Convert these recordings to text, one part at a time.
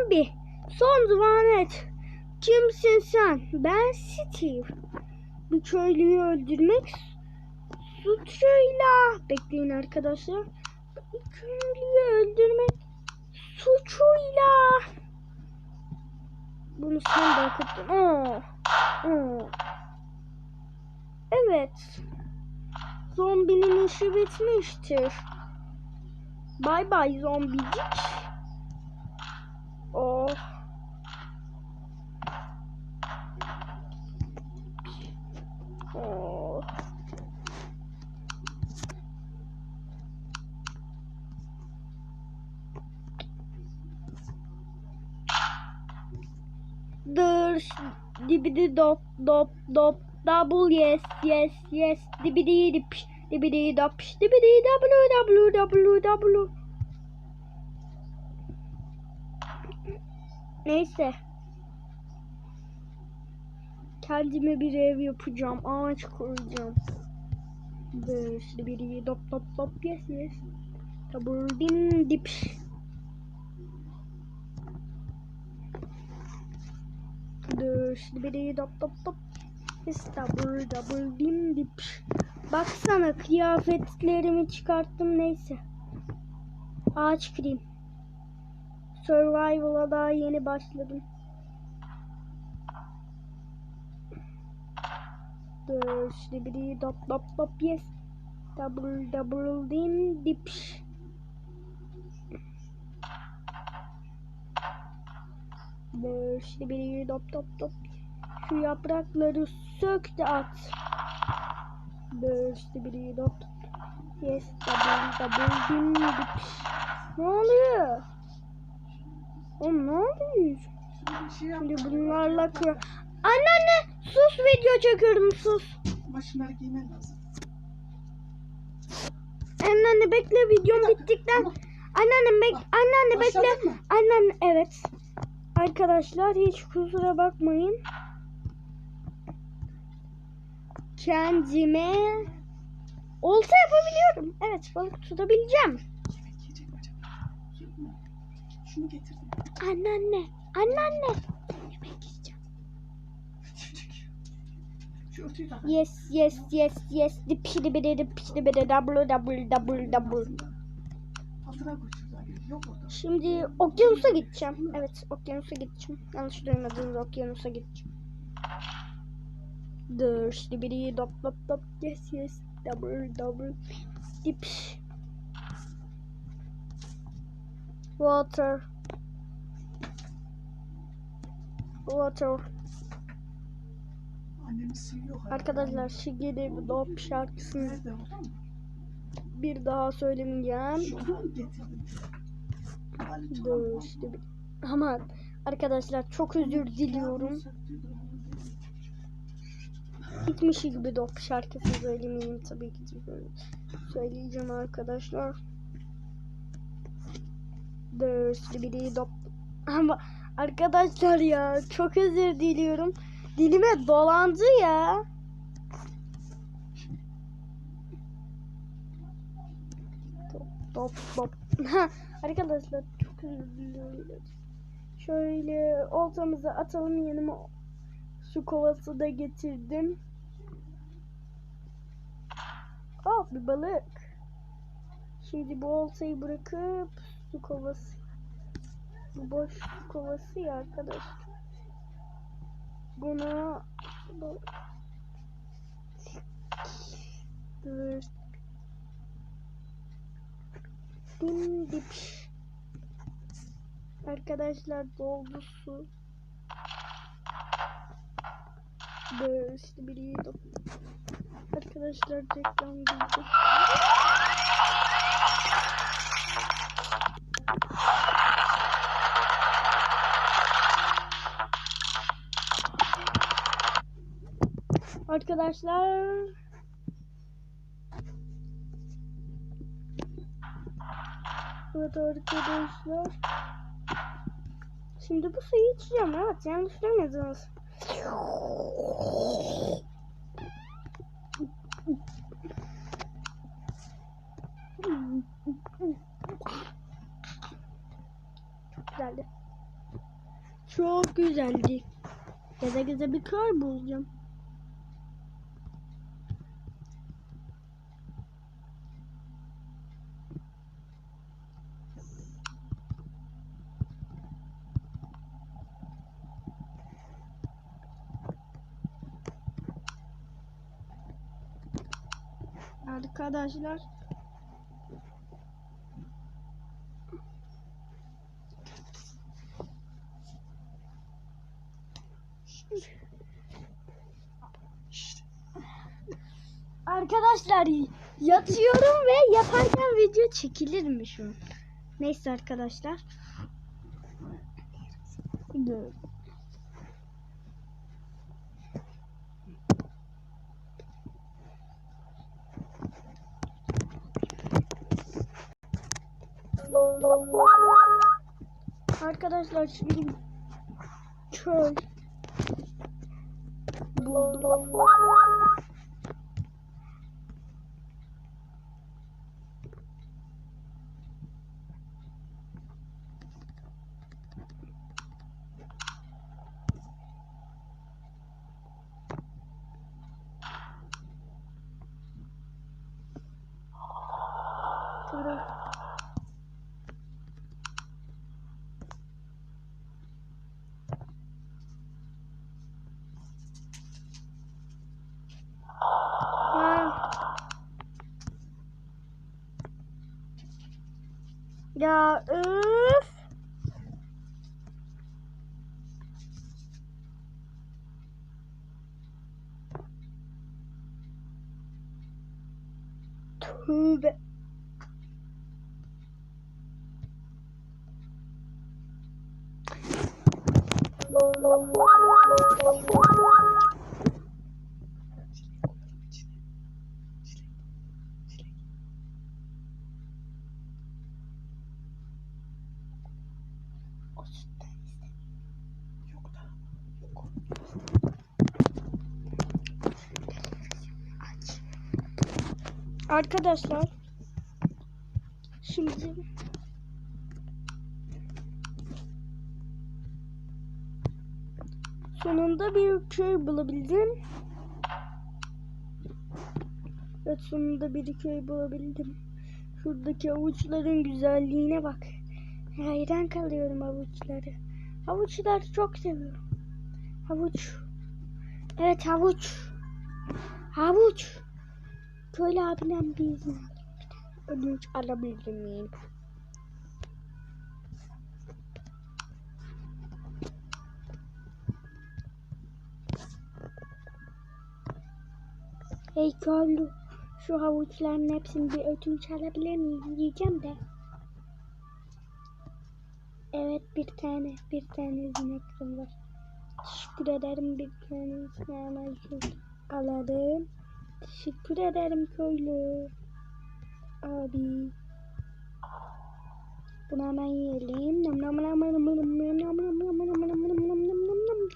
zombi. Son zıvanet. Kimsin sen? Ben Steve. Bir köylüyü öldürmek suçuyla. Bekleyin arkadaşlar. Bir köylüyü öldürmek suçuyla. Bunu sen de hak ettin. Oo. Oo. Evet. Zombinin işi bitmiştir. Bay bay zombicik. Oh. Oh. Dır dibidi dop dop dop double yes yes yes dibidi dip dibidi dop dibidi double double double double Neyse. Kendime bir ev yapacağım. Ağaç kuracağım. Dır dibidi dop dop dop yes yes double dim dip şimdi dop dop dop. Double double dim dip. Baksana kıyafetlerimi çıkarttım neyse. Ağaç kırayım. Survival'a daha yeni başladım. Dur şimdi dop dop dop yes. Double double dim dip. Dur şimdi biri dop dop dop. Şu yaprakları sök de at. Dur şimdi biri dop dop. Yes double double dim dip. Ne oluyor? Oğlum ne oluyor? Şey Şimdi bunlarla kır. Anneanne sus video çekiyorum sus. Ama şunları giymen lazım. Anneanne bekle videom bittikten. Ama Anneanne bek anneanne bekle. Anneanne evet. Arkadaşlar hiç kusura bakmayın. Kendime olta yapabiliyorum. Evet balık tutabileceğim. Şunu getirdim. Anneanne, anneanne. Yemek yiyeceğim. Yes, yes, yes, yes. Dipşidi bidi dipşidi bidi double double double double. Altına koy. Yok orada. Şimdi okyanusa gideceğim. Evet okyanusa gideceğim. Yanlış duymadınız okyanusa gideceğim. Dur şimdi biri dop dop dop yes yes double double dip water water arkadaşlar Şigeri Dop şarkısını bir daha söylemeyeceğim. Şunu mu getirdin? Hali çok Dur ama. işte bir... Aman arkadaşlar çok özür diliyorum. Gitmiş gibi dop şarkısı söylemeyeyim tabii ki söyleyeceğim arkadaşlar. Dur biri dop ama arkadaşlar ya çok özür diliyorum. Dilime dolandı ya. Dop dop dop. Arkadaşlar çok özür diliyorum. Şöyle oltamızı atalım yanıma su kovası da getirdim. Oh bir balık. Şimdi bu oltayı bırakıp su kovası. Bu boş su kovası ya arkadaş. Bunu bu- Dur. Dimdip. Arkadaşlar doldu su. Böyle işte biri yedim. Arkadaşlar reklam girdi. Arkadaşlar Evet arkadaşlar Şimdi bu suyu içeceğim evet yanlış duymadınız Çok güzeldi. Çok güzeldi. Geze geze bir köy bulacağım. Arkadaşlar. Arkadaşlar yatıyorum ve yaparken video çekilir mi şu? Neyse arkadaşlar. Dur. Arkadaşlar şimdi köy buldum. Ya öf. Tövbe. Arkadaşlar şimdi sonunda bir köy bulabildim. Evet sonunda bir köy bulabildim. Şuradaki avuçların güzelliğine bak. Hayran kalıyorum avuçları. Havuçları çok seviyorum. Havuç. Evet havuç. Havuç. Köylü abiden bir izin tane Ödünç alabilir miyim? Hey köylü. Şu havuçların hepsini bir ödünç alabilir miyim? Yiyeceğim de. Evet bir tane. Bir tane izin hakkım var. Teşekkür ederim bir hemen şurada alalım. Teşekkür ederim köylü. Abi. Bunu hemen yiyelim. Nam nam nam nam nam nam nam nam nam nam nam nam nam nam nam.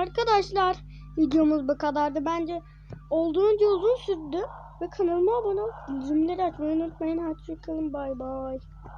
Arkadaşlar videomuz bu kadardı. Bence olduğunca uzun sürdü. Ve kanalıma abone olup bildirimleri açmayı unutmayın. Hoşçakalın. Bay bay.